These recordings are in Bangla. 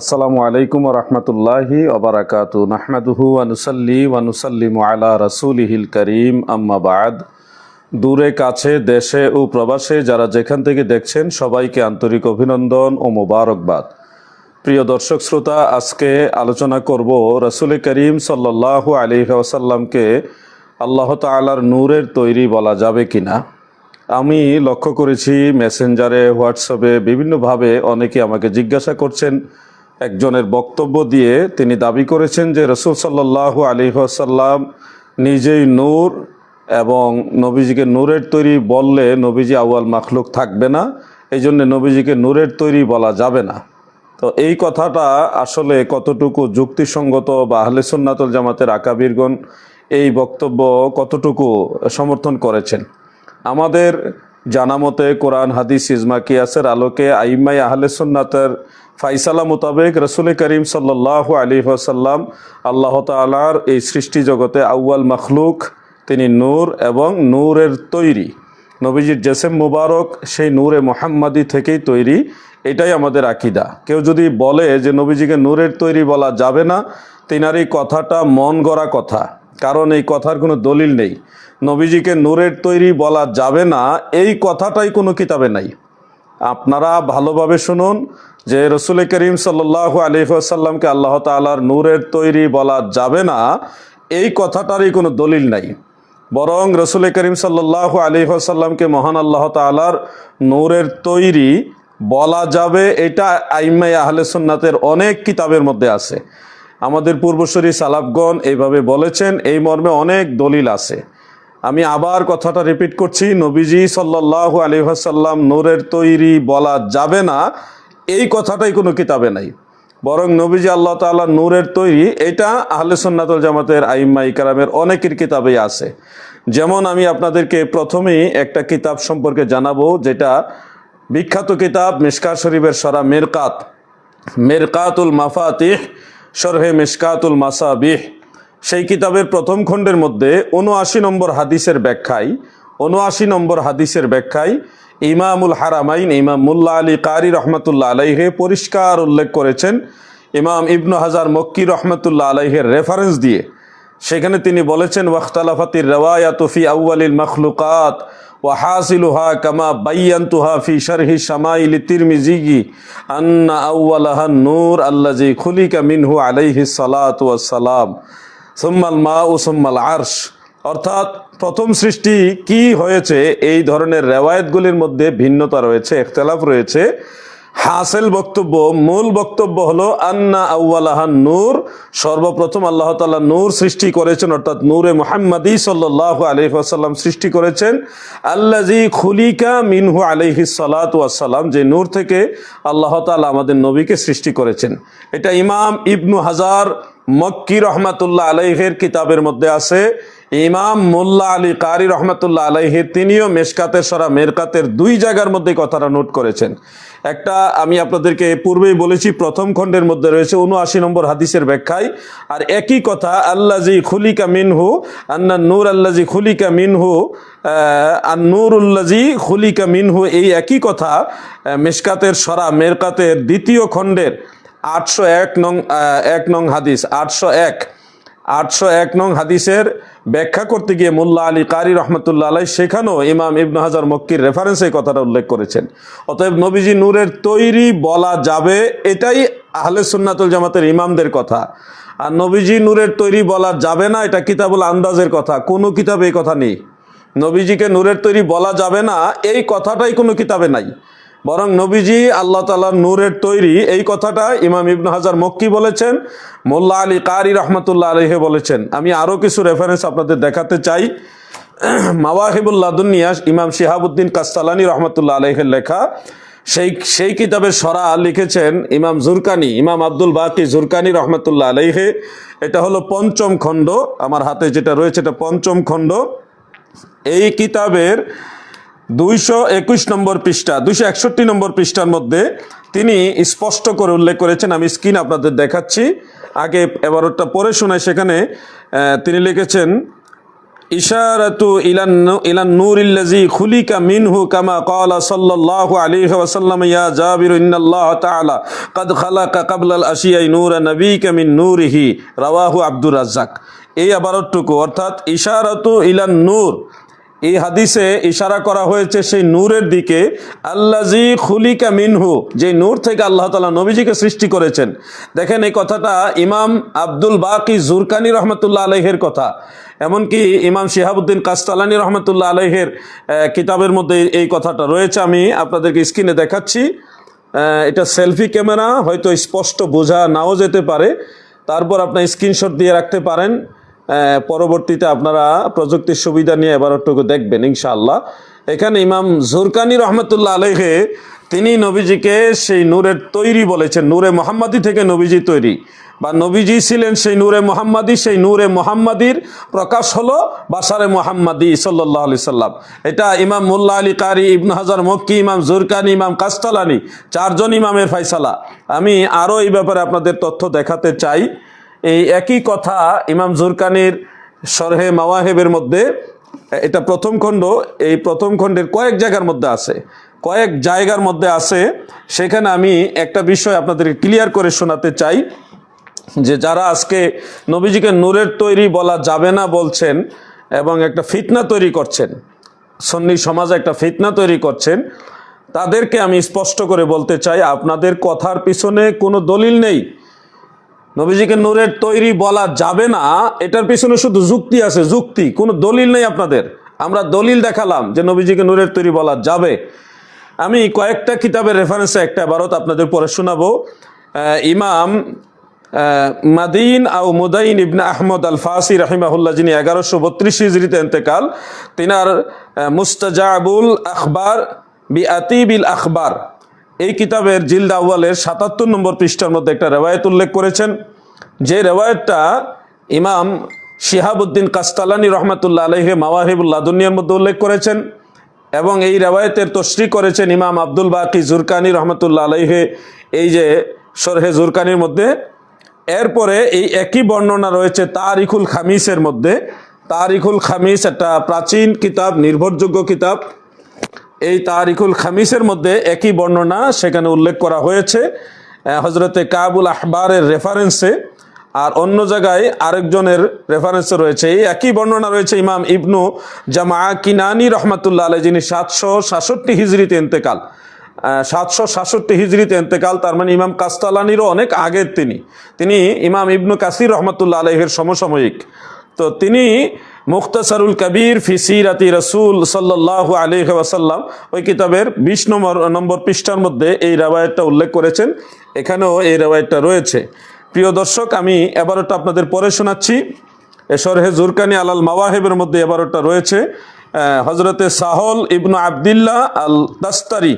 আসসালামু আলাইকুম রহমতুল্লাহি ওবরাকাতু নাহমাদুহু ওয়ানুসাল্লি ওয়ানুসাল্লিমু আলা রাসূলিহিল করিম। আম্মা বাদ। দূরে, কাছে, দেশে ও প্রবাসে যারা যেখান থেকে দেখছেন, সবাইকে আন্তরিক অভিনন্দন ও মোবারকবাদ। প্রিয় দর্শক শ্রোতা, আজকে আলোচনা করব রসুল করিম সাল্লাল্লাহু আলাইহি ওয়াসাল্লামকে আল্লাহ তাআলার নূরের তৈরি বলা যাবে কি না আমি লক্ষ্য করেছি, মেসেঞ্জারে, হোয়াটসঅ্যাপে, বিভিন্নভাবে অনেকে আমাকে জিজ্ঞাসা করছেন একজনের বক্তব্য দিয়ে তিনি দাবি করেছেন যে রসুল সাল্লাল্লাহু আলী আসাল্লাম নিজেই নূর এবং নবীজিকে নূরের তৈরি বললে নবীজি আউয়াল মাখলুক থাকবে না এই জন্য নবীজিকে নূরের তৈরি বলা যাবে না। তো এই কথাটা আসলে কতটুকু যুক্তিসঙ্গত বা আহলে সুন্নাতুল জামাতের আকাবিরগণ এই বক্তব্য কতটুকু সমর্থন করেছেন? আমাদের জানা মতে কোরআন, হাদিস, ইজমা, কিয়াসের আলোকে আইমাই আহলে সুন্নাতের ফাইসালা মোতাবেক রসুল করিম সাল্লাহ আলী ওসাল্লাম আল্লাহ তালার এই সৃষ্টি জগতে আউয়াল মখলুক, তিনি নূর এবং নূরের তৈরি। নবীজির জেসেম মুবারক সেই নূরে মোহাম্মদি থেকেই তৈরি। এটাই আমাদের আকিদা। কেউ যদি বলে যে নবীজিকে নূরের তৈরি বলা যাবে না তিনার এই কথাটা মন গড়া কথা। কারণ এই কথার কোনো দলিল নেই। নবীজিকে নূরের তৈরি বলা যাবে না, এই কথাটাই কোনো কিতাবে নাই। আপনারা ভালোভাবে শুনুন যে রসুল করিম সাল্লাহ আলিফাসাল্লামকে আল্লাহ তালার নূরের তৈরি বলা যাবে না, এই কথাটারই কোনো দলিল নাই। বরং রসুল করিম সাল্লাহ আলিফাসাল্লামকে মহান আল্লাহ তালার নূরের তৈরি বলা যাবে, এটা আইমাই আহলে সুন্নাতের অনেক কিতাবের মধ্যে আছে। আমাদের পূর্বসরী সালাফগণ এইভাবে বলেছেন, এই মর্মে অনেক দলিল আছে। আমি আবার কথাটা রিপিট করছি, নবীজি সাল্লাহ আলিহাসাল্লাম নূরের তৈরি বলা যাবে না, এই কথাটাই কোনো কিতাবে নাই। বরং নবীজি আল্লাহ তাআলা নূরের তৈরি, এটা আহলে সুন্নাতুল জামাতের আইম্মা ইকারামের অনেকের কিতাবেই আছে। যেমন আমি আপনাদেরকে প্রথমেই একটা কিতাব সম্পর্কে জানাব, যেটা বিখ্যাত কিতাব মিশকা শরীফের সরা মেরকাত, মেরকাতুল মাফাতিহ, শরহে মিশকাতুল মাসাবিহ। সেই কিতাবের প্রথম খণ্ডের মধ্যে উনআশি নম্বর হাদিসের ব্যাখ্যায় উনআশি নম্বর হাদিসের ব্যাখ্যায় ইমামুল হারামাইন ইমাম মুল্লা আলী কারি রহমতুল্লা আলাইহে পরিষ্কার উল্লেখ করেছেন। ইমাম ইবনু হাজার মক্কি রহমতুল্লা আলাইহের রেফারেন্স দিয়ে সেখানে তিনি বলেছেন, ওয়াখতালাফাতির রওয়ায়াতফি আউআলিল মখলুকাত ওয়াহাসিলুহা কামা বাইয়ান্তুহা ফি শারহি শামাইল তিরমিজিগি আন্না আউআলাহা নূর আল্লাজি খুলিকা মিনহু আলাইহি সালাত ওয়াসসালাম সোম্মাল মা ও সোম্মাল আর্শ। অর্থাৎ প্রথম সৃষ্টি কি হয়েছে? এই ধরনের রেওয়ায়তগুলির মধ্যে ভিন্নতা রয়েছে একতলাফ রয়েছে। হাসেল বক্তব্য, মূল বক্তব্য হল, আন্না আউ্লাহান নূর, সর্বপ্রথম আল্লাহ তালা নূর সৃষ্টি করেছেন, অর্থাৎ নূরে মোহাম্মদী সাল্লাহ আলহিহাসাল্লাম সৃষ্টি করেছেন। আল্লাজি খুলিকা মিনহু আলহি সালাতাম যে নূর থেকে আল্লাহ তালা আমাদের নবীকে সৃষ্টি করেছেন। এটা ইমাম ইবনু হাজার মক্কি রহমাতুল্লাহ আলাইহের কিতাবের মধ্যে আছে, ইমাম মোল্লা আলী কারি রহমতুল্লাহ আলাইহি তিনিও মেশকাতের সরা মেরকাতের দুই জায়গার মধ্যে কথাটা নোট করেছেন। একটা আমি আপনাদেরকে পূর্বেই বলেছি, প্রথম খণ্ডের মধ্যে রয়েছে উনআশি নম্বর হাদিসের ব্যাখ্যায়। আর একই কথা আল্লাজি খুলিকা মিনহু, আন্না নূর আল্লাজি খুলিকা মিনহু আর নূর উল্লাজি খুলিকা মিনহু, এই একই কথা মেশকাতের সরা মেরকাতের দ্বিতীয় খণ্ডের আটশো এক নং এক নং হাদিস, আটশো এক আটশো এক নং হাদিসের ব্যাখ্যা করতে গিয়ে মোল্লা আলী কারি রহমতুল্লাহ আলাই সেখানেও ইমাম ইবনু হাজার মক্কির রেফারেন্সে কথাটা উল্লেখ করেছেন। অতএব নবীজি নূরের তৈরি বলা যাবে, এটাই আহলে সুন্নাতুল জামাতের ইমামদের কথা। আর নবীজি নূরের তৈরি বলা যাবে না, এটা কিতাবুল আন্দাজের কথা, কোনো কিতাবে এই কথা নেই। নবীজিকে নূরের তৈরি বলা যাবে না, এই কথাটাই কোনো কিতাবে নাই। বরং নবীজি আল্লাহ তালার নূরের তৈরি এই কথাটা ইমাম ইবনু হাজার মক্কি বলেছেন, মোল্লা আলী কারি রহমতুল্লাহ আলহে বলেছেন। আমি আরও কিছু রেফারেন্স আপনাদের দেখাতে চাই। মাওয়াহিবুল্লাহ দুনিয়াস ইমাম শিহাবুদ্দিন কাস্তালানি রহমতুল্লাহ আলহের লেখা, সেই সেই কিতাবের সরা লিখেছেন ইমাম জুরকানি, ইমাম আব্দুল বাকি জুরকানি রহমতুল্লাহ আলহে এটা হলো পঞ্চম খণ্ড, আমার হাতে যেটা রয়েছে এটা পঞ্চম খণ্ড। এই কিতাবের দুইশো একুশ নম্বর পৃষ্ঠা, দুইশো একষট্টি নম্বর পৃষ্ঠার মধ্যে তিনি স্পষ্ট করে উল্লেখ করেছেন। আমি স্ক্রিন আপনাদের দেখাচ্ছি। আগে এবারটা পরে শোনায় সেখানে তিনি লিখেছেন, ইশারাতু ইলান ইলান নূরিল্লাজি খুলিকা মিনহু কামা ক্বালা সাল্লাল্লাহু আলাইহি ওয়া সাল্লাম ইয়া জাবির ইন্নাল্লাহ তাআলা, কদ খালাকা ক্বাবলাল আশিয়াই নূরা নাবিকা মিন নূরিহি রাওয়াহু আব্দুর রাজ্জাক। এই আবারটুকু অর্থাৎ ইশারাতু ইলান নূর এই হাদিসে ইশারা করা হয়েছে সেই নূরের দিকে আল্লাজি খুলিকা মিনহু যে নূর থেকে আল্লাহ তালা নবীজিকে সৃষ্টি করেছেন। দেখেন এই কথাটা ইমাম আব্দুল বাকি জুরকানি রহমতুল্লাহ আলহের কথা। এমনকি ইমাম শিহাবুদ্দিন কাস্তালানি রহমতুল্লাহ আলহের কিতাবের মধ্যে এই কথাটা রয়েছে। আমি আপনাদেরকে স্ক্রিনে দেখাচ্ছি। এটা সেলফি ক্যামেরা, হয়তো স্পষ্ট বোঝা নাও যেতে পারে। তারপর আপনার স্ক্রিনশট দিয়ে রাখতে পারেন। পরবর্তীতে আপনারা প্রযুক্তির সুবিধা নিয়ে এবারটুকু দেখবেন, ইনশাআল্লাহ। এখানে ইমাম জুরকানি রহমতুল্লাহ আলহে তিনি নবীজিকে সেই নূরের তৈরি বলেছেন, নূরে মোহাম্মদী থেকে নবীজি তৈরি। বা নবীজি ছিলেন সেই নূরে মোহাম্মদী, সেই নূরে মোহাম্মদীর প্রকাশ হলো বাসারে মোহাম্মদী সাল্লাহ আলি সাল্লাম। এটা ইমাম মোল্লা আলী কারি, ইবন হাজার মক্কি, ইমাম জুরকানি, ইমাম কাস্তালানি, চারজন ইমামের ফাইসালা। আমি আরও এই ব্যাপারে আপনাদের তথ্য দেখাতে চাই। এই একই কথা ইমাম জুরকানির সরহে মাওয়াহেবের মধ্যে, এটা প্রথম খণ্ড, এই প্রথম খণ্ডের কয়েক জায়গার মধ্যে আছে। কয়েক জায়গার মধ্যে আছে, সেখানে আমি একটা বিষয় আপনাদেরকে ক্লিয়ার করে শোনাতে চাই, যে যারা আজকে নবীজিকে নূরের তৈরি বলা যাবে না বলছেন এবং একটা ফিতনা তৈরি করছেন, সন্নি সমাজে একটা ফিতনা তৈরি করছেন, তাদেরকে আমি স্পষ্ট করে বলতে চাই, আপনাদের কথার পিছনে কোনো দলিল নেই। নবীজিকে নূরের তৈরি বলা যাবে না। এটার পিছনে শুধু যুক্তি আছে, যুক্তি। কোনো দলিল নেই আপনাদের। আমরা দলিল দেখালাম যে নবীজিকে নূরের তৈরি বলা যাবে। আমি কয়েকটা কিতাবের রেফারেন্সে একটা বারত আপনাদের পরে শোনাবো। ইমাম মাদিন আও মুদাইন ইবনে আহমদ আল ফাসি রাহিমাহুল্লাহ, যিনি এগারোশো বত্রিশ হিজড়িতে এন্তেকাল, তিনার মুস্তাজাবুল আখবার বি আতিবিল আখবার। এই কিতাবের জিলদ আউয়ালের সাতাত্তর নম্বর পৃষ্ঠার মধ্যে একটা রেওয়ায়ত উল্লেখ করেছেন। যে রেওয়ায়তটা ইমাম শিহাবুদ্দিন কাস্তালানি রহমাতুল্লাহ আলহে মাওয়াহিবুল্লাহ দুনিয়ার মধ্যে উল্লেখ করেছেন এবং এই রেওয়ায়তের তশরি করেছেন ইমাম আব্দুল বাকি জুরকানি রহমতুল্লাহ আলহে এই যে সরহে জুরকানির মধ্যে, এরপরে এই একই বর্ণনা রয়েছে তারিকুল খামিসের মধ্যে। তারিকুল খামিস একটা প্রাচীন কিতাব, নির্ভরযোগ্য কিতাব। এই তারিকুল খামিসের মধ্যে একই বর্ণনা সেখানে উল্লেখ করা হয়েছে হজরতে কাবুল আহবারের রেফারেন্সে আর অন্য জায়গায় আরেকজনের রেফারেন্সে রয়েছে। এই একই বর্ণনা রয়েছে ইমাম ইবনু জামা কিনানি রহমাতুল্লাহ আলাই যিনি সাতশো সাতষট্টি হিজড়িতে ইন্তেকাল। সাতশো সাতষট্টি হিজড়িতে ইন্তেকাল, তার মানে ইমাম কাস্তালানিরও অনেক আগের তিনি। তিনি ইমাম ইবনু কাসির রহমতুল্লাহ আলহের সমসাময়িক। তো তিনি মুখতাসারুল কবির ফি সিরাতি রসুল সাল্লাহ আলহ ওয়াসাল্লাম। ওই কিতাবের বিশ নম্বর নম্বর পৃষ্ঠার মধ্যে এই রেওয়ায়তটা উল্লেখ করেছেন। এখানেও এই রেওয়ায়তটা রয়েছে। প্রিয় দর্শক, আমি এবারটা আপনাদের পরে শোনাচ্ছি। এসরহে জুরকানি আলাল মাওয়াহেবের মধ্যে এবারটা রয়েছে। হজরতে সাহল ইবনু আবদুল্লাহ আল দাস্তারি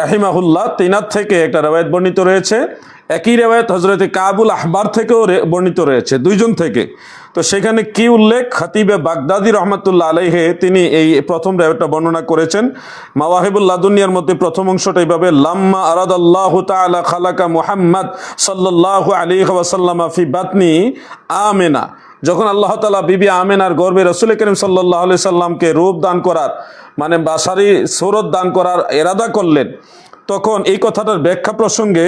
রাহিমাহুল্লাহ, তিনার থেকে একটা রেওয়ায়ত বর্ণিত রয়েছে। একই রেওয়ায়ত হজরতে কাবুল আহবার থেকেও বর্ণিত রয়েছে। দুইজন থেকে। তো সেখানে কি উল্লেখ? খাতিবে বাগদাদি রহমতুল্লাহ আলাইহে, তিনি এই প্রথম রেওয়ায়তটা বর্ণনা করেছেন। মাওয়াহিবুল্লাহ দুনিয়ার মধ্যে প্রথম অংশটা এইভাবে, লাম্মা আরাদ আল্লাহ তালা খালাকা মুহাম্মদ সাল্লাহ আলী ওয়াসাল্লামা ফি বাতনি আমেনা। যখন আল্লাহ তালা বিবি আমেনার গর্বে রসুল করিম সাল্লাহ আলি সাল্লামকে রূপ দান করার মানে বাসারি সৌরত দান করার এরাদা করলেন, তখন এই কথাটার ব্যাখ্যা প্রসঙ্গে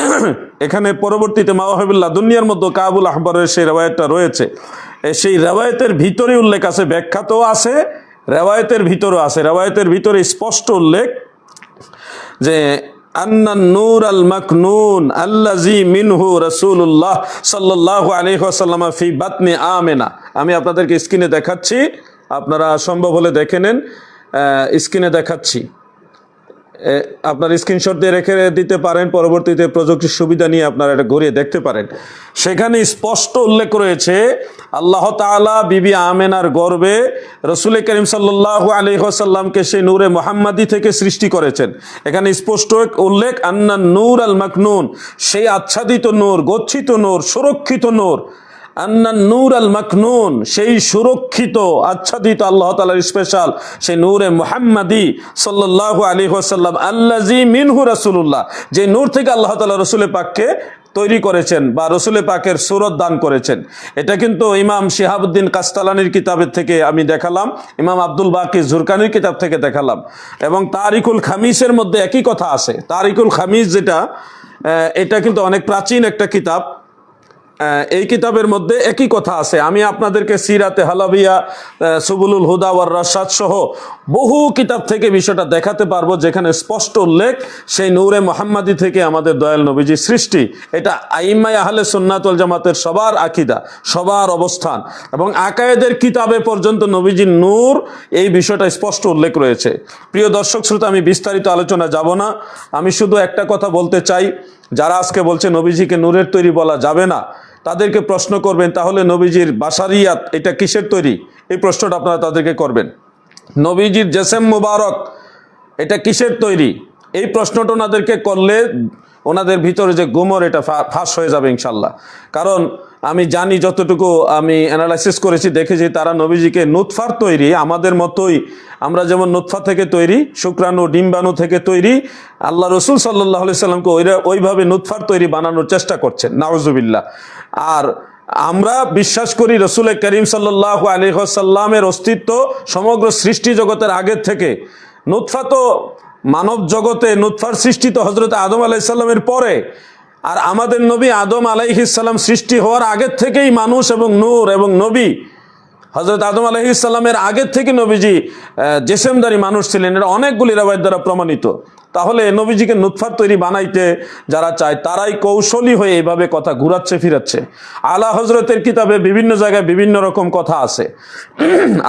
এখানে পরবর্তীতে মাওয়াহিবুল্লাহ দুনিয়ার মধ্যে কাবুল আহবরের সেই রেওয়ায়তটা রয়েছে। সেই রেওয়ায়তের ভিতরে উল্লেখ আছে, ব্যাখ্যাতেও আছে, রেওয়ায়তের ভিতরও আছে। রেওয়ায়তের ভিতরে স্পষ্ট উল্লেখ যে নূর আল মিনহু ফি বাতনি আমি আপনাদেরকে স্ক্রিনে দেখাচ্ছি, আপনারা সম্ভব হলে দেখে নেন স্ক্রিনে দেখাচ্ছি। আপনার স্ক্রিনশট দিয়ে রেখে দিতে পারেন, পরবর্তীতে প্রযুক্তির সুবিধা নিয়ে আপনারা এটা ঘুরিয়ে দেখতে পারেন। সেখানে স্পষ্ট উল্লেখ রয়েছে, আল্লাহ তাআলা বিবি আমেনার গর্বে রসুল করিম সাল্লাহ আলী সাল্লামকে সেই নূরে মোহাম্মদী থেকে সৃষ্টি করেছেন। এখানে স্পষ্ট উল্লেখ আন্না নূর আল মাকনুন, সেই আচ্ছাদিত নূর, গচ্ছিত নূর, সুরক্ষিত নূর আন্না নূর আল মাকনুন, সেই সুরক্ষিত, আচ্ছাদিত আল্লাহ তালার স্পেশাল সেই নূরে মুহাম্মাদি সাল্লাহ আলী ওয়াসাল্লাম আল্লাজি মিনহু রাসুল্লাহ যে নূর থেকে আল্লাহ তালা রসুলের পাককে তৈরি করেছেন বা রসুলে পাকের সুরত দান করেছেন। এটা কিন্তু ইমাম শিহাবুদ্দিন কাস্তালানির কিতাবের থেকে আমি দেখালাম, ইমাম আব্দুল বাকি জুরকানির কিতাব থেকে দেখালাম। এবং তারিকুল খামিসের মধ্যে একই কথা আছে। তারিকুল খামিস যেটা এটা কিন্তু অনেক প্রাচীন একটা কিতাব। এই কিতাবের মধ্যে একই কথা আছে। আমি আপনাদেরকে সিরাতে হালাবিয়া সুবুলুল হুদা ওয়ার রাশাদ সহ বহু কিতাব থেকে বিষয়টা দেখাতে পারব, যেখানে স্পষ্ট উল্লেখ সেই নূরে মোহাম্মদী থেকে আমাদের দয়াল নবীজি সৃষ্টি। এটা আইম্মাই আহলে সুন্নাতুল জামাতের সবার আকিদা, সবার অবস্থান। এবং আকায়েদের কিতাবে পর্যন্ত নবীজির নূর, এই বিষয়টা স্পষ্ট উল্লেখ রয়েছে। প্রিয় দর্শক শ্রোতা, আমি বিস্তারিত আলোচনা যাব না। আমি শুধু একটা কথা বলতে চাই, যারা আজকে বলছে নবীজিকে নূরের তৈরি বলা যাবে না তাদেরকে প্রশ্ন করবেন, তাহলে নবীজির বাসারিয়াত এটা কিসের তৈরি? এই প্রশ্নটা আপনারা তাদেরকে করবেন। নবীজির জেসেম মুবারক, এটা কিসের তৈরি? এই প্রশ্নটা ওনাদেরকে করলে ওনাদের ভিতরে যে গুমর, এটা ফাঁস হয়ে যাবে ইনশাল্লাহ। কারণ আমি জানি যতটুকু আমি অ্যানালাইসিস করেছি, দেখেছি তারা নবীজিকে নুৎফার তৈরি, আমাদের মতোই। আমরা যেমন নুৎফা থেকে তৈরি, শুক্রাণু, ডিম্বাণু থেকে তৈরি, আল্লাহ রসুল সাল্লাহ সাল্লামকে ওইভাবে নুৎফার তৈরি বানানোর চেষ্টা করছেন নাওজুবিল্লাহ আর আমরা বিশ্বাস করি রসুল করিম সাল্লাহ আলহাসাল্লামের অস্তিত্ব সমগ্র সৃষ্টি জগতের আগের থেকে। নুৎফা তো মানব জগতে নুৎফার সৃষ্টি তো হজরত আদম আলাইসাল্লামের পরে আর আমাদের নবী আদম আলাইহিসাল্লাম সৃষ্টি হওয়ার আগের থেকেই মানুষ এবং নূর এবং নবী। হজরত আদম আলহিসাল্লামের আগের থেকে নবীজি জেসেমদারি মানুষ ছিলেন। এটা অনেকগুলি রেবায়ত দ্বারা প্রমাণিত। তাহলে নবীজিকে নুৎফার তৈরি বানাইতে যারা চায়, তারাই কৌশলী হয়ে এইভাবে কথা ঘুরাচ্ছে, ফিরাচ্ছে। আলা হজরতের কিতাবে বিভিন্ন জায়গায় বিভিন্ন রকম কথা আছে।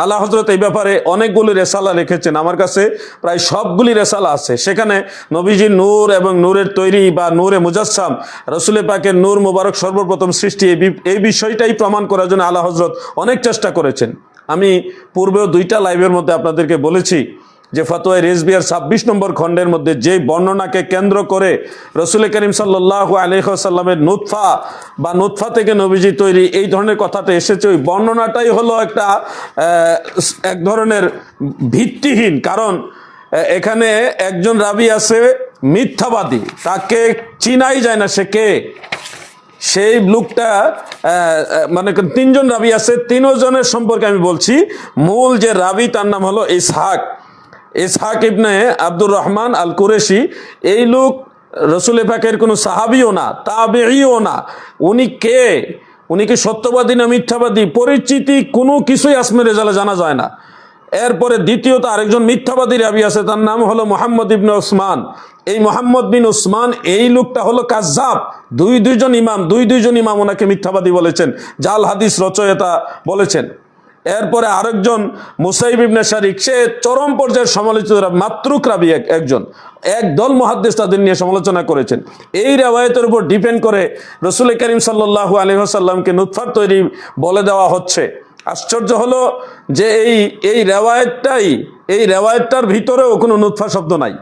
আলা হজরত এই ব্যাপারে অনেকগুলি রেসালা লিখেছেন। আমার কাছে প্রায় সবগুলি রেসালা আছে। সেখানে নবীজি নূর এবং নূরের তৈরি বা নূরে মুজাসসাম, রসুলে পাকের নূর মুবারক সর্বপ্রথম সৃষ্টি এই বিষয়টাই প্রমাণ করার জন্য আলা হজরত অনেক চেষ্টা করেছেন। আমি পূর্বেও দুইটা লাইভের মধ্যে আপনাদেরকে বলেছি যে ফতোয় রেজবিয়ার ছাব্বিশ নম্বর খণ্ডের মধ্যে যে বর্ণনাকে কেন্দ্র করে রসুল করিম সাল্লাহ আলহামের নুৎফা বা নুৎফা থেকে নবীজি তৈরি এই ধরনের কথাটা এসেছে। ওই বর্ণনাটাই হলো একটা এক ধরনের ভিত্তিহীন। কারণ এখানে একজন রাবি আছে, মিথ্যাবাদী। তাকে চিনাই যায় না সে কে। সেই লোকটা মানে তিনজন রাবি আছে, তিনজনের সম্পর্কে আমি বলছি। মূল যে রাবি, তার নাম হলো ইসহাক। ইসহাক ইবনে আব্দুর রহমান আল কুরেশি এই লোক রসুল পাকের কোনো সাহাবিও না তাবেইও না। উনি কে? উনি কি সত্যবাদী না মিথ্যাবাদী? পরিচিতি কোনো কিছুই আসমে রেজালে জানা যায় না। এরপরে দ্বিতীয়ত আরেকজন মিথ্যাবাদী রাবি আছে, তার নাম হলো মোহাম্মদ ইবনে ওসমান। এই মোহাম্মদ বিন ওসমান, এই লোকটা হলো কাজ্জাব। দুই দুইজন ইমাম, দুই দুইজন ইমাম ওনাকে মিথ্যাবাদী বলেছেন। জাল হাদিস রচয়িতা বলেছেন। এরপরে আরেকজন মুসাইব ইবনে শারিক, সে চরম পর্যায়ের সমালোচিত রা- মাত্রুক রাবি এক- একজন। এক দল মহাদ্দেশ তাদের নিয়ে সমালোচনা করেছেন। এই রেওয়ায়তের উপর ডিপেন্ড করে রসুল করিম সাল্লাহু আলহিহাসাল্লামকে নুৎফার তৈরি বলে দেওয়া হচ্ছে। আশ্চর্য হলো যে এই এই রেওয়ায়তটাই এই রেওয়ায়তটার ভিতরেও কোনো নুৎফা শব্দ নাই।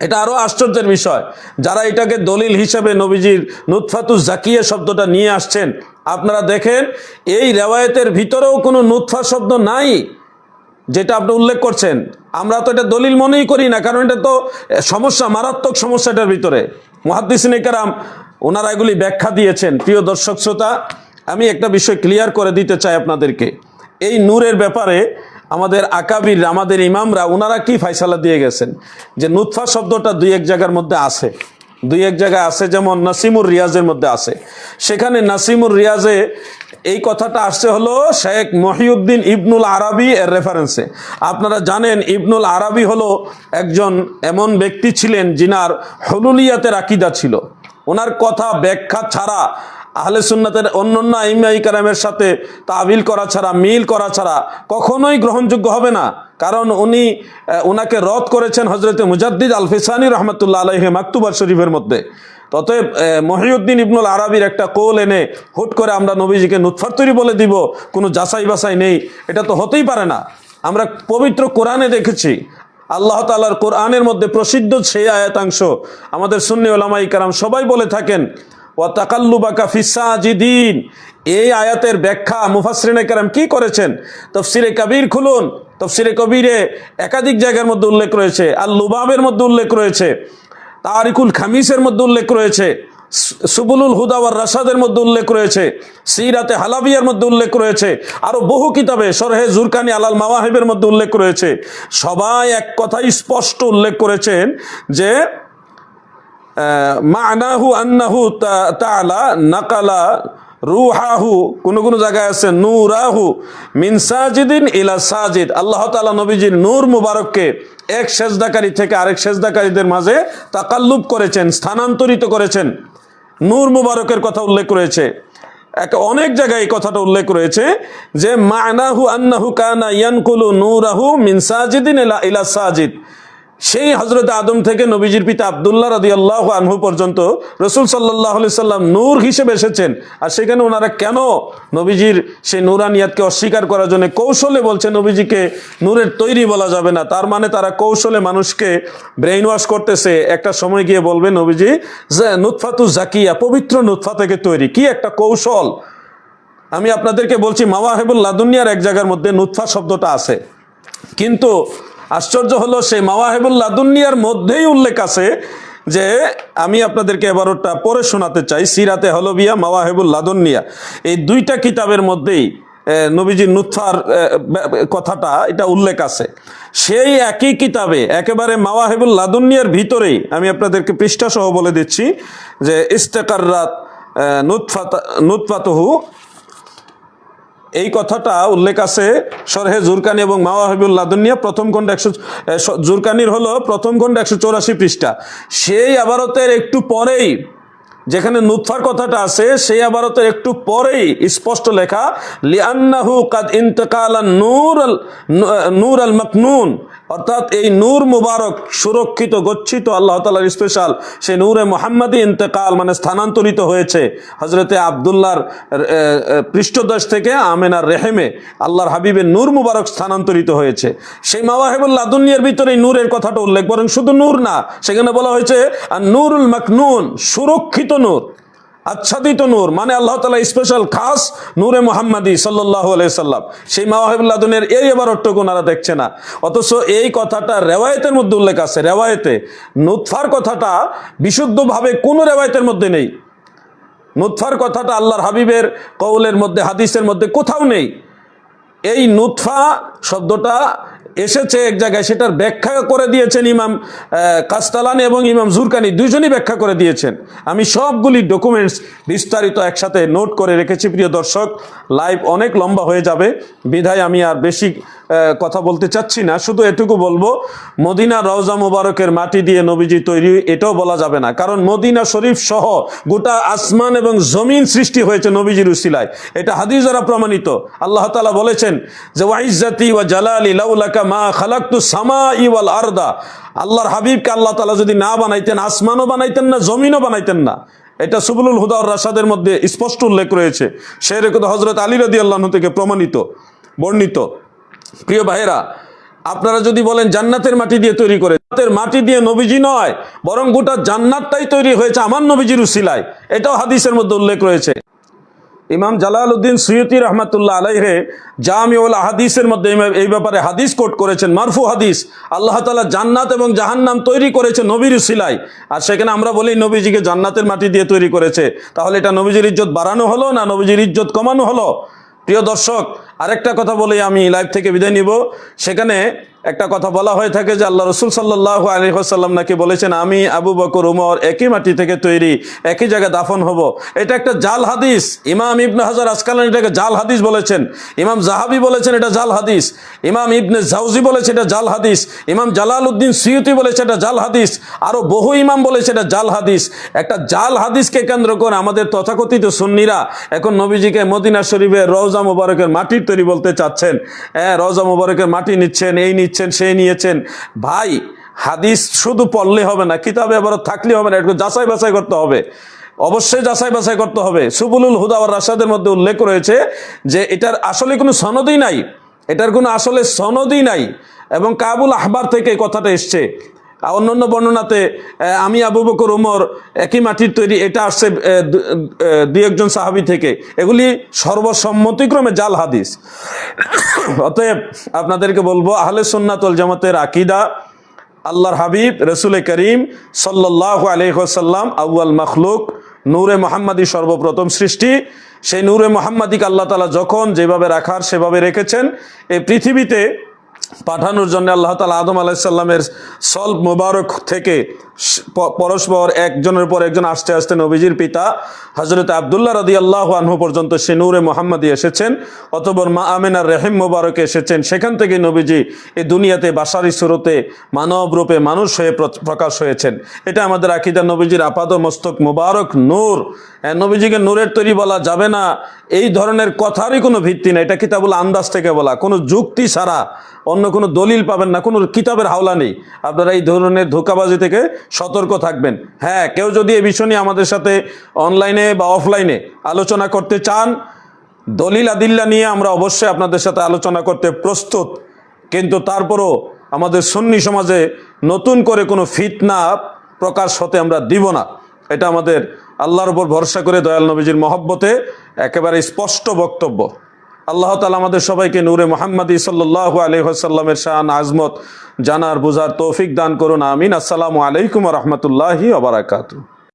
এটা আরও আশ্চর্যের বিষয়। যারা এটাকে দলিল হিসেবে নবীজির নুৎফাতু জাকিয়া শব্দটা নিয়ে আসছেন আপনারা দেখেন, এই রেওয়ায়তের ভিতরেও কোনো নুৎফা শব্দ নাই, যেটা আপনি উল্লেখ করছেন। আমরা তো এটা দলিল মনেই করি না, কারণ এটা তো সমস্যা, মারাত্মক সমস্যাটার ভিতরে। মহাদ্দিসিন কারাম ওনারা এগুলি ব্যাখ্যা দিয়েছেন। প্রিয় দর্শক শ্রোতা, আমি একটা বিষয় ক্লিয়ার করে দিতে চাই আপনাদেরকে। এই নূরের ব্যাপারে আমাদের আকাবির, আমাদের ইমামরা, ওনারা কি ফাইসালা দিয়ে গেছেন? যে নুৎফা শব্দটা দুই এক জায়গার মধ্যে আছে। দুই এক জায়গায় আছে, যেমন নাসিমুর রিয়াজের মধ্যে আছে। সেখানে নাসিমুর রিয়াজে এই কথাটা আসছে হলো শেখ মহিউদ্দিন ইবনুল আরবি এর রেফারেন্সে আপনারা জানেন, ইবনুল আরবি হলো একজন এমন ব্যক্তি ছিলেন, যিনার হলুলিয়াতের আকিদা ছিল। ওনার কথা ব্যাখ্যা ছাড়া আহলে সুন্নাতের অন্যান্য ইমাই কারামের সাথে তাবিল করা ছাড়া, মিল করা ছাড়া কখনোই গ্রহণযোগ্য হবে না। কারণ উনি ওনাকে রদ করেছেন হজরতে মুজাদ্দিদ আল ফিসানি রহমতুল্লাহ আলহে মাকতুবার শরীফের মধ্যে। ততএব মহিউদ্দিন ইবনুল আরাবির একটা কোল এনে হুট করে আমরা নবীজিকে নুৎফার তৈরি বলে দিব, কোনো যাচাই বাছাই নেই, এটা তো হতেই পারে না। আমরা পবিত্র কোরআনে দেখেছি, আল্লাহ তালার কোরআনের মধ্যে প্রসিদ্ধ সেই আয়াতাংশ আমাদের সুন্নি ওলামাই কারাম সবাই বলে থাকেন ও তাকাল্লুবাকা ফিসাজিদিন এই আয়াতের ব্যাখ্যা মুফাসরিনে কারাম কি করেছেন? তফসিরে কবির খুলুন। তফসিরে কবিরে একাধিক জায়গার মধ্যে উল্লেখ রয়েছে। আর লুবাবের মধ্যে উল্লেখ রয়েছে। তারিকুল খামিসের মধ্যে উল্লেখ রয়েছে। সুবুলুল হুদাওয়ার রাশাদের মধ্যে উল্লেখ রয়েছে। সিরাতে হালাবিয়ার মধ্যে উল্লেখ রয়েছে। আরও বহু কিতাবে সরহে জুরকানি আলাল মাওয়াহিবের মধ্যে উল্লেখ রয়েছে। সবাই এক কথাই স্পষ্ট উল্লেখ করেছেন যে মানাহু আন্নাহু তা- তাআলা নাকালা রুহাহু, কোন কোন জায়গায় আছে, নূরাহু, মিন সাজিদিন ইলা সাজিদ। আল্লাহ তাআলা নবীজির নূর মুবারককে এক সেজদাকারী থেকে আরেক সেজদাকারীদের মাঝে তাকাল্লুব করেছেন, স্থানান্তরিত করেছেন। নূর মুবারকের কথা উল্লেখ রয়েছে। এক, অনেক জায়গায় এই কথাটা উল্লেখ রয়েছে যে, মানাহু আন্নাহু কানা ইয়ানকুলু নূরাহু মিন সাজিদিন ইলা ইলা সাজিদ। সেই হজরত আদম থেকে নবীজির পিতা আবদুল্লাহ রাদি আল্লাহ আনহু পর্যন্ত রসুল সাল্লাহ সাল্লাম নূর হিসেবে এসেছেন। আর সেখানে ওনারা কেন নবীজির সেই নুরানিয়াতকে অস্বীকার করার জন্য কৌশলে বলছে নবীজিকে নূরের তৈরি বলা যাবে না। তার মানে তারা কৌশলে মানুষকে ব্রেইন ওয়াশ করতেছে। একটা সময় গিয়ে বলবে নবীজি নুৎফাতু জাকিয়া, পবিত্র নুৎফা থেকে তৈরি। কি একটা কৌশল? আমি আপনাদেরকে বলছি, মাওয়াহেবুল লাদুনিয়ার এক জায়গার মধ্যে নুৎফা শব্দটা আছে। কিন্তু আশ্চর্য হলো সেই মাওয়াহেবুল লাদুনিয়ার মধ্যেই উল্লেখ আছে যে আমি আপনাদেরকে এবারটা পরে শোনাতে চাই। সিরাতে হলবিয়া মাওয়াহেবুল লাদুনিয়া এই দুইটা কিতাবের মধ্যেই নবীজির নুৎফার কথাটা, এটা উল্লেখ আছে। সেই একই কিতাবে একেবারে মাওয়াহেবুল লাদুনিয়ার ভিতরেই, আমি আপনাদেরকে পৃষ্ঠাসহ বলে দিচ্ছি যে ইস্তেকার রাত নুৎফাত, নুৎফাতহু এই কথাটা উল্লেখ আছে সরহে জুরকানি এবং মাওয়াহিবুল লাদুনিয়া প্রথম খণ্ড একশো জুরকানির হলো প্রথম খণ্ড একশো চৌরাশি পৃষ্ঠা। সেই আবারতের একটু পরেই যেখানে নুৎফার কথাটা আছে, সেই আবারতের একটু পরেই স্পষ্ট লেখা লিয়ান্নাহু কাদ ইন্তকাল নূর নূর আল মাকনুন। অর্থাৎ এই নূর মুবারক সুরক্ষিত, গচ্ছিত আল্লাহ তালার স্পেশাল সেই নূরে মোহাম্মদী ইন্তেকাল মানে স্থানান্তরিত হয়েছে হজরতে আবদুল্লাহর পৃষ্ঠদেশ থেকে আমেনার রেহেমে আল্লাহর হাবিবের নূর মুবারক স্থানান্তরিত হয়েছে। সেই মাওয়াহেবুল লাদুনিয়ার ভিতরে এই নূরের কথাটা উল্লেখ, বরং শুধু নূর না, সেখানে বলা হয়েছে আর নূরুল মাকনুন, সুরক্ষিত নূর। আচ্ছাদিত নূর মানে আল্লাহ তালা স্পেশাল খাস নূরে মোহাম্মদী সাল্লাহ সেই মাওয়াহিবুল্লাহ দুনের এই এবার ওনারা দেখছে না। অথচ এই কথাটা রেওয়ায়তের মধ্যে উল্লেখ আছে। রেওয়ায়তে নুৎফার কথাটা বিশুদ্ধভাবে কোনো রেওয়ায়তের মধ্যে নেই। নুৎফার কথাটা আল্লাহর হাবিবের কৌলের মধ্যে, হাদিসের মধ্যে কোথাও নেই। এই নুৎফা শব্দটা এসেছে এক জায়গায়, সেটার ব্যাখ্যা করে দিয়েছেন ইমাম কাস্তালানি এবং ইমাম জুরকানি দুজনই ব্যাখ্যা করে দিয়েছেন। আমি সবগুলি ডকুমেন্টস বিস্তারিত একসাথে নোট করে রেখেছি, প্রিয় দর্শক। লাইভ অনেক লম্বা হয়ে যাবে। বিধায় আমি আর বেশি কথা বলতে চাচ্ছি না। শুধু এটুকু বলব, মদিনা রওজা মুবারকের মাটি দিয়ে নবীজি তৈরি, এটাও বলা যাবে না। কারণ মদিনা শরীফ সহ গোটা আসমান এবং জমিন সৃষ্টি হয়েছে নবীজির উসিলায়। এটা হাদিস দ্বারা প্রমাণিত। আল্লাহ তালা বলেছেন যে ওয়াইজাতি ওয়া জালালি লাউলাকা মা খালাক্তু সামা ইওয়াল আরদা। আল্লাহর হাবিবকে আল্লাহ তালা যদি না বানাইতেন, আসমানও বানাইতেন না, জমিনও বানাইতেন না। এটা সুবুলুল হুদাউর রাশাদের মধ্যে স্পষ্ট উল্লেখ রয়েছে। সে রেখে হজরত আলী রদি আল্লাহ থেকে প্রমাণিত, বর্ণিত। প্রিয় ভাইরা আপনারা যদি বলেন জান্নাতের মাটি দিয়ে তৈরি করে, জান্নাতের মাটি দিয়ে নবীজি নয়, বরং গোটা জান্নাতটাই তৈরি হয়েছে আমার নবীজির উসিলায়। এটাও হাদিসের মধ্যে উল্লেখ রয়েছে। ইমাম জালাল উদ্দিন সৈয়দি রহমাতুল্লাহ আলাইহে জামিউল হাদিসের মধ্যে এই- ব্যাপারে হাদিস কোট করেছেন, মারফু হাদিস। আল্লাহ তালা জান্নাত এবং জাহান্নাম তৈরি করেছে নবীর উসিলায়। আর সেখানে আমরা বলি নবীজিকে জান্নাতের মাটি দিয়ে তৈরি করেছে। তাহলে এটা নবীজির ইজ্জত বাড়ানো হলো না নবীজির ইজ্জত কমানো হলো? প্রিয় দর্শক আরেকটা কথা বলে আমি লাইভ থেকে বিদায় নিব। সেখানে একটা কথা বলা হয়ে থাকে যে আল্লাহ রসুল সাল্লাহ আলহিহাসাল্লাম নাকি বলেছেন, আমি আবু বকর, উমর একই মাটি থেকে তৈরি, একই জায়গায় দাফন হব। এটা একটা জাল হাদিস। ইমাম ইবনে হাজার আসকালান এটাকে জাল হাদিস বলেছেন। ইমাম জাহাবি বলেছেন এটা জাল হাদিস। ইমাম ইবনে জাউজি বলেছে এটা জাল হাদিস। ইমাম জালাল উদ্দিন সিয়ুতি বলেছে এটা জাল হাদিস। আরও বহু ইমাম বলেছে এটা জাল হাদিস। একটা জাল হাদিসকে কেন্দ্র করে আমাদের তথাকথিত সুন্নিরা এখন নবীজিকে মদিনা শরীফের রওজা মুবারকের মাটির তৈরি বলতে চাচ্ছেন হ্যাঁ রওজা মুবারকের মাটি নিচ্ছেন, এই নিচ্ছেন, সেই নিয়েছেন। ভাই, হাদিস শুধু পড়লে হবে না, কিতাবে আবার থাকলে হবে না একটু যাচাই বাছাই করতে হবে। অবশ্যই যাচাই বাছাই করতে হবে। সুবুলুল হুদা আর রাশাদের মধ্যে উল্লেখ রয়েছে যে, এটার আসলে কোনো সনদই নাই। এটার কোনো আসলে সনদই নাই। এবং কাবুল আহবার থেকে কথাটা এসছে আর অন্যান্য বর্ণনাতে আমি আবু বকর, উমর একই মাটির তৈরি, এটা আসছে দুই একজন সাহাবি থেকে। এগুলি সর্বসম্মতিক্রমে জাল হাদিস। অতএব আপনাদেরকে বলব, আহলে সুন্নাতল জামাতের আকিদা, আল্লাহর হাবিব, রসুল করিম সাল্লাহ আলহ্লাম আউয়াল মখলুক, নূরে মোহাম্মদী সর্বপ্রথম সৃষ্টি। সেই নূরে মোহাম্মদীকে আল্লাহ তালা যখন যেভাবে রাখার, সেভাবে রেখেছেন। এই পৃথিবীতে পাঠানোর জন্য আল্লাহ তালা আদম আলাহিসাল্লামের সল মোবারক থেকে পরস্পর একজনের পর একজন আসতে আস্তে নবীজির পিতা হজরত আবদুল্লাহ রদি আল্লাহ পর্যন্ত সে নূরে মোহাম্মদী এসেছেন অতবর মা আমিনার রেহেম মোবারক এসেছেন। সেখান থেকে নবীজি এই দুনিয়াতে বাসারি সুরতে মানব রূপে মানুষ হয়ে প্রকাশ হয়েছেন। এটা আমাদের আকিদা। নবীজির আপাদ মস্তক মোবারক নূর। নবীজিকে নূরের তৈরি বলা যাবে না। এই ধরনের কথারই কোনো ভিত্তি নেই। এটা কিতাবুল আন্দাজ থেকে বলা। কোনো যুক্তি ছাড়া অন্য কোনো দলিল পাবেন না, কোনো কিতাবের হাওলা নেই। আপনারা এই ধরনের ধোকাবাজি থেকে সতর্ক থাকবেন। হ্যাঁ কেউ যদি এ বিষয় নিয়ে আমাদের সাথে অনলাইনে বা অফলাইনে আলোচনা করতে চান, দলিল আদিল্লা নিয়ে আমরা অবশ্যই আপনাদের সাথে আলোচনা করতে প্রস্তুত। কিন্তু তারপরও আমাদের সুন্নি সমাজে নতুন করে কোনো ফিতনা প্রকাশ হতে আমরা দিব না। এটা আমাদের আল্লাহর উপর ভরসা করে দয়াল নবীজির মহব্বতে একেবারে স্পষ্ট বক্তব্য। আল্লাহ তালা আমাদের সবাইকে নূরে মোহাম্মদী সাল্লাহ আলহ্লামের শাহান আজমত জানার, বুঝার তৌফিক দান করুন, আমিন। আসসালামু আলাইকুম রহমতুল্লাহি ওবরাকাতু